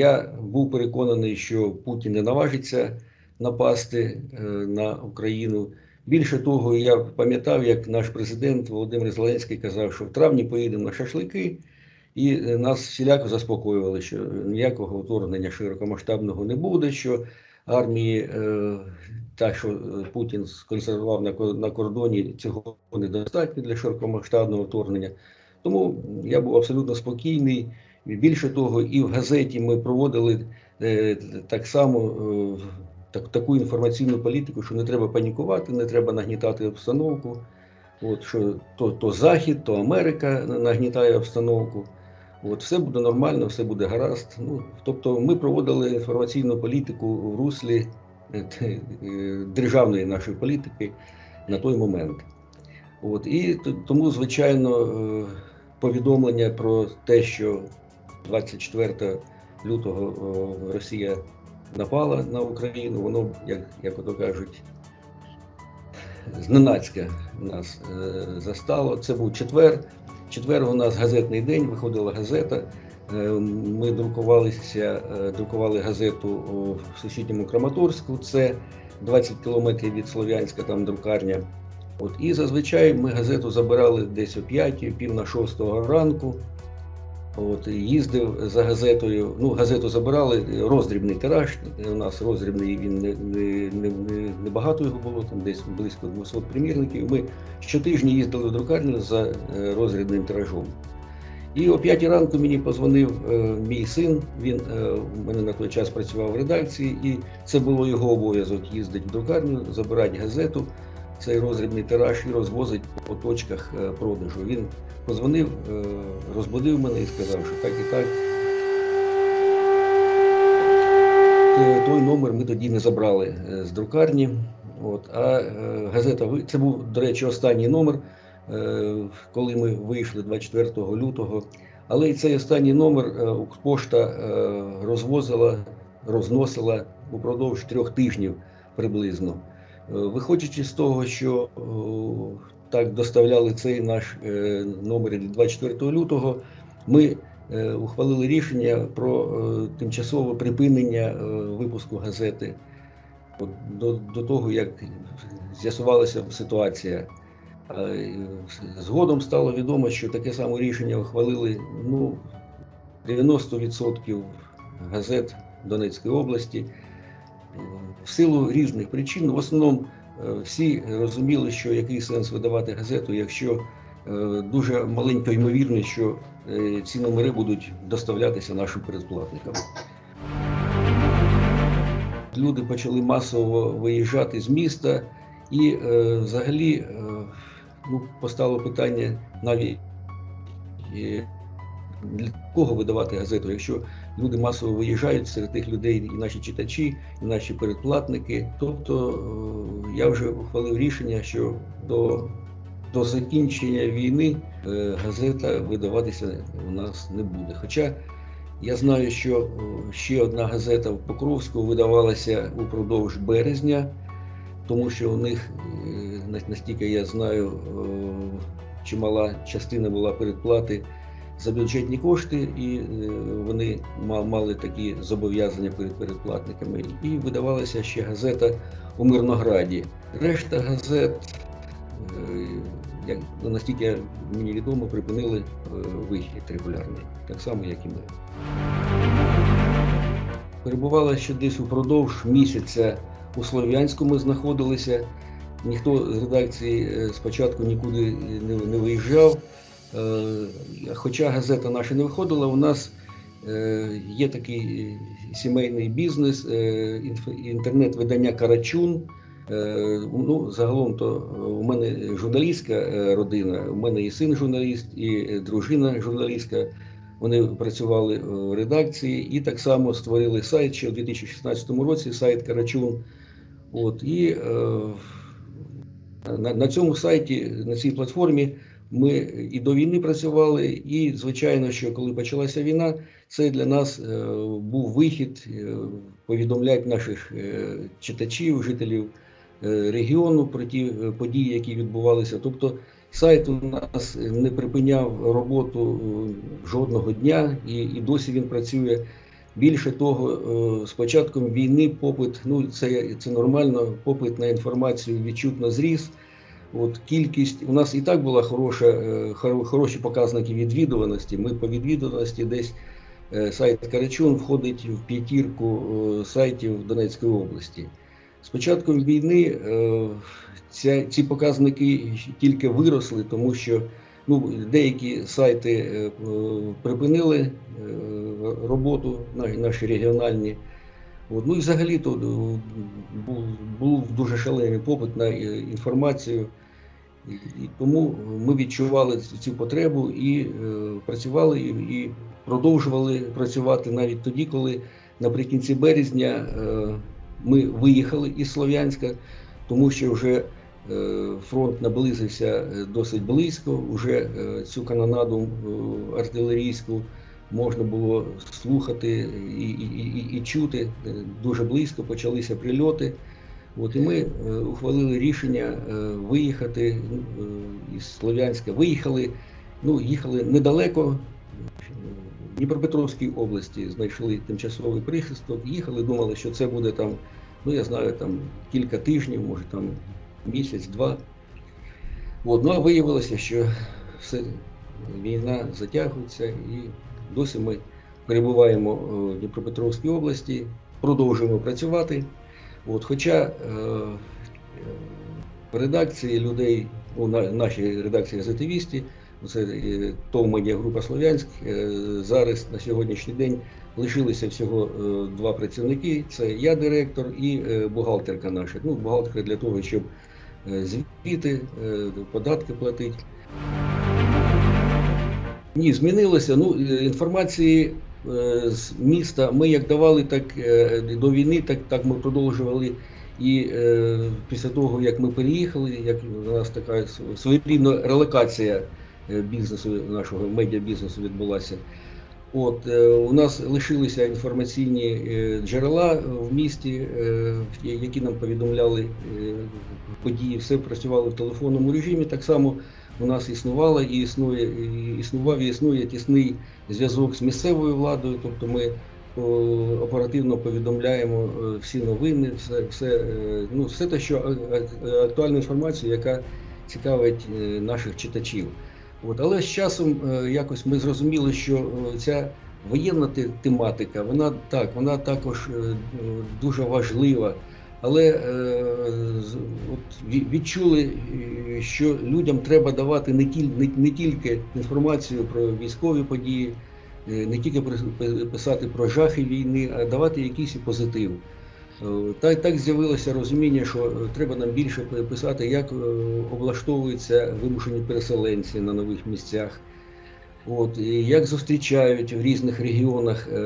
Я був переконаний, що Путін не наважиться напасти е, на Україну. Більше того, я пам'ятав, як наш президент Володимир Зеленський казав, що в травні поїдемо на шашлики, і е, нас всіляко заспокоювали, що ніякого вторгнення широкомасштабного не буде. що армії, е, та, що Путін ко- на кордоні, цього недостатньо для широкомасштабного вторгнення. Тому я був абсолютно спокійний. Більше того, і в газеті ми проводили е, так само е, так, таку інформаційну політику, що не треба панікувати, не треба нагнітати обстановку. От що то, то Захід, то Америка нагнітає обстановку. От все буде нормально, все буде гаразд. Ну тобто, ми проводили інформаційну політику в руслі е, державної нашої політики на той момент. От і тому, звичайно, повідомлення про те, що 24 лютого Росія напала на Україну, воно, як, як ото кажуть, зненацька нас е, застало. Це був четвер. Четвер у нас газетний день, виходила газета. Е, Ми друкувалися, е, друкували газету в сусідньому Краматорську. Це 20 кілометрів від Слов'янська, там друкарня. От і зазвичай ми газету забирали десь о 5, пів на 6 ранку. От їздив за газетою. Ну, газету забирали, роздрібний тираж. У нас роздрібний він не, не, не, не, багато його було, там десь близько 200 примірників. Ми щотижня їздили в друкарню за е, роздрібним тиражом. І о 5 ранку мені позвонив е, мій син. Він е, у мене на той час працював в редакції, і це було його обов'язок їздити в друкарню, забирати газету, цей роздрібний тираж і розвозить по точках е, продажу. Він позвонив, е, розбудив мене і сказав, що так і так. Е, Той номер ми тоді не забрали з друкарні. От, а газета це був, до речі, останній номер, коли ми вийшли 24 лютого. Але і цей останній номер Укрпошта е, розвозила, розносила упродовж трьох тижнів приблизно. Е, Виходячи з того, що так доставляли цей наш е, номер 24 лютого, ми е, ухвалили рішення про е, тимчасове припинення е, випуску газети до, до того, як з'ясувалася ситуація. Е, Згодом стало відомо, що таке саме рішення ухвалили ну, 90% газет Донецької області. В силу різних причин, в основному е, всі розуміли, що який сенс видавати газету, якщо е, дуже маленька ймовірність, що е, ці номери будуть доставлятися нашим передплатникам. Люди почали масово виїжджати з міста, і е, взагалі е, ну, постало питання навіть е, для кого видавати газету, якщо люди масово виїжджають серед тих людей, і наші читачі, і наші передплатники. Тобто е, я вже ухвалив рішення, що до, до закінчення війни е, газета видаватися у нас не буде. Хоча я знаю, що е, ще одна газета в Покровську видавалася упродовж березня, тому що у них, настільки я знаю, чимала частина була передплати за бюджетні кошти, і е, вони ма- мали такі зобов'язання перед передплатниками. І видавалася ще газета у Мирнограді. Решта газет, е, як ну, наскільки мені відомо, припинили е, вихід регулярний, так само, як і ми. Перебувала ще десь упродовж місяця у Слов'янську ми знаходилися. Ніхто з редакції спочатку нікуди не виїжджав. Е, Хоча газета наша не виходила, у нас е, є такий е, сімейний бізнес, інтернет-видання Карачун. Ну, загалом то у мене журналістська родина, у мене і син журналіст, і дружина журналістка. Вони працювали в редакції і так само створили сайт ще у 2016 році, сайт Карачун. От, і е, на, на цьому сайті, на цій платформі ми і до війни працювали, і, звичайно, що коли почалася війна, це для нас е, був вихід е, повідомляти наших е, читачів, жителів регіону про ті події, які відбувалися. Тобто сайт у нас не припиняв роботу жодного дня, і, і досі він працює. Більше того, з початком війни попит, ну це, це нормально, попит на інформацію відчутно зріс. От кількість у нас і так була хороша, е, хороші показники відвідуваності. Ми по відвідуваності десь е, сайт Карачун входить в п'ятірку е, сайтів Донецької області. З початком війни ця, ці показники тільки виросли, тому що ну, деякі сайти припинили роботу, на- наші регіональні. От, ну і взагалі то е, був, був дуже шалений попит на е, інформацію. І, тому ми відчували цю потребу і е, працювали і, і продовжували працювати навіть тоді, коли наприкінці березня е, ми виїхали із Слов'янська, тому що вже е, фронт наблизився е, досить близько. Вже е, цю канонаду е, артилерійську можна було слухати і, і, і, і чути Е, дуже близько. Почалися прильоти. От і ми е, ухвалили рішення е, виїхати ну, із Слов'янська. Виїхали, ну їхали недалеко. в Дніпропетровській області знайшли тимчасовий прихисток, їхали, думали, що це буде там, ну я знаю, там кілька тижнів, може там місяць-два. Ну а виявилося, що все, війна затягується і досі ми перебуваємо е, в Дніпропетровській області, продовжуємо працювати. От, хоча е, е, в редакції людей, у нашій редакції газетивісті, це е, ТОВ медіагрупа Слов'янськ, е, зараз на сьогоднішній день лишилися всього е, два працівники: це я директор і е, бухгалтерка наша. Ну, бухгалтерка для того, щоб е, звіти, е, податки платити. Ні, змінилося. Ну, е, інформації е, з міста ми як давали, так е, до війни, так, так ми продовжували. І е, після того, як ми переїхали, як у нас така своєрідна релокація бізнесу, нашого медіабізнесу відбулася. От е, у нас лишилися інформаційні е, джерела в місті, е, які нам повідомляли е, події. Все працювало в телефонному режимі. Так само у нас існувала і існує, і існував і існує тісний зв'язок з місцевою владою. Тобто ми оперативно повідомляємо е, всі новини, все, все, е, ну, все те, що а- актуальну інформацію, яка цікавить е, наших читачів. От, але з часом е, якось ми зрозуміли, що е, ця воєнна тематика, вона так, вона також е, е, дуже важлива. Але е, от відчули, е, що людям треба давати не, тіль, не, не тільки інформацію про військові події, е, не тільки писати про жахи війни, а давати якийсь позитив. Е, Так, з'явилося розуміння, що треба нам більше пи- писати, як облаштовуються вимушені переселенці на нових місцях, от, і як зустрічають в різних регіонах е,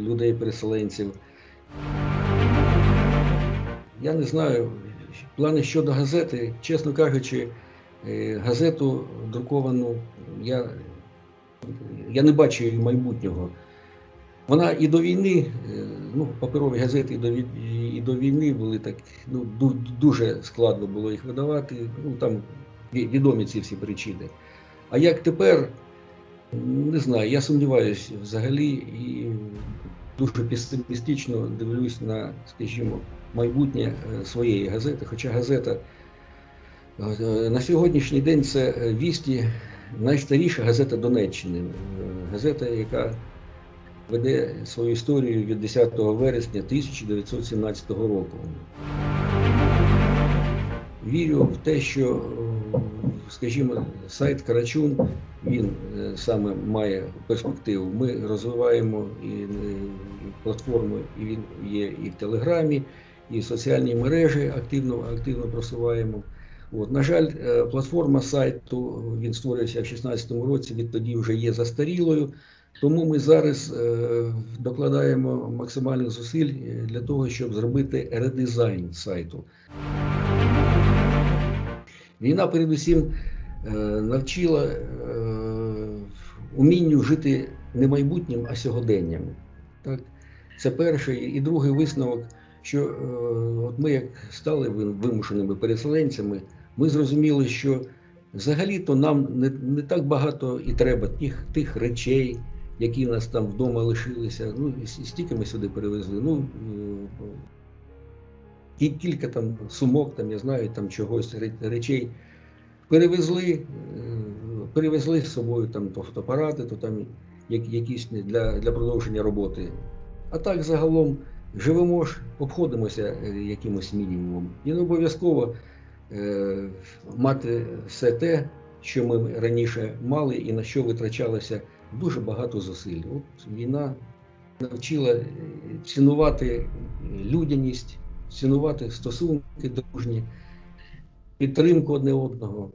людей-переселенців. Я не знаю, плани щодо газети, чесно кажучи, е, газету друковану я, я не бачу її майбутнього. Вона і до війни, е, ну, паперові газети і до, і до війни були так, ну, дуже складно було їх видавати. Ну, там відомі ці всі причини. А як тепер, не знаю, я сумніваюся взагалі і дуже песимістично дивлюсь на, скажімо, майбутнє е, своєї газети. Хоча газета е, на сьогоднішній день це е, вісті найстаріша газета Донеччини, газета, яка веде свою історію від 10 вересня 1917 року. Вірю в те, що, скажімо, сайт Карачун він е, саме має перспективу. Ми розвиваємо і е, платформу, і він є і в Телеграмі, і в соціальній мережі активно, активно просуваємо. От, на жаль, е, платформа сайту він створився в 2016 році, відтоді вже є застарілою. Тому ми зараз докладаємо максимальних зусиль для того, щоб зробити редизайн сайту. Війна, передусім, е, навчила е, умінню жити не майбутнім, а сьогоденням. Так? Це перший. І другий висновок, що е, от ми, як стали вимушеними переселенцями, ми зрозуміли, що взагалі-то нам не, не так багато і треба тих, тих речей, які нас там вдома лишилися. Ну, і стільки ми сюди перевезли. Ну, і кілька там сумок, там, я знаю, там чогось, речей. Перевезли, е, перевезли з собою там то фотоапарати, то там якісь для, для продовження роботи. А так загалом живемо ж, обходимося е, якимось мінімумом. І не обов'язково е, мати все те, що ми раніше мали і на що витрачалося дуже багато зусиль. От війна навчила е, цінувати людяність, цінувати стосунки дружні, підтримку одне одного.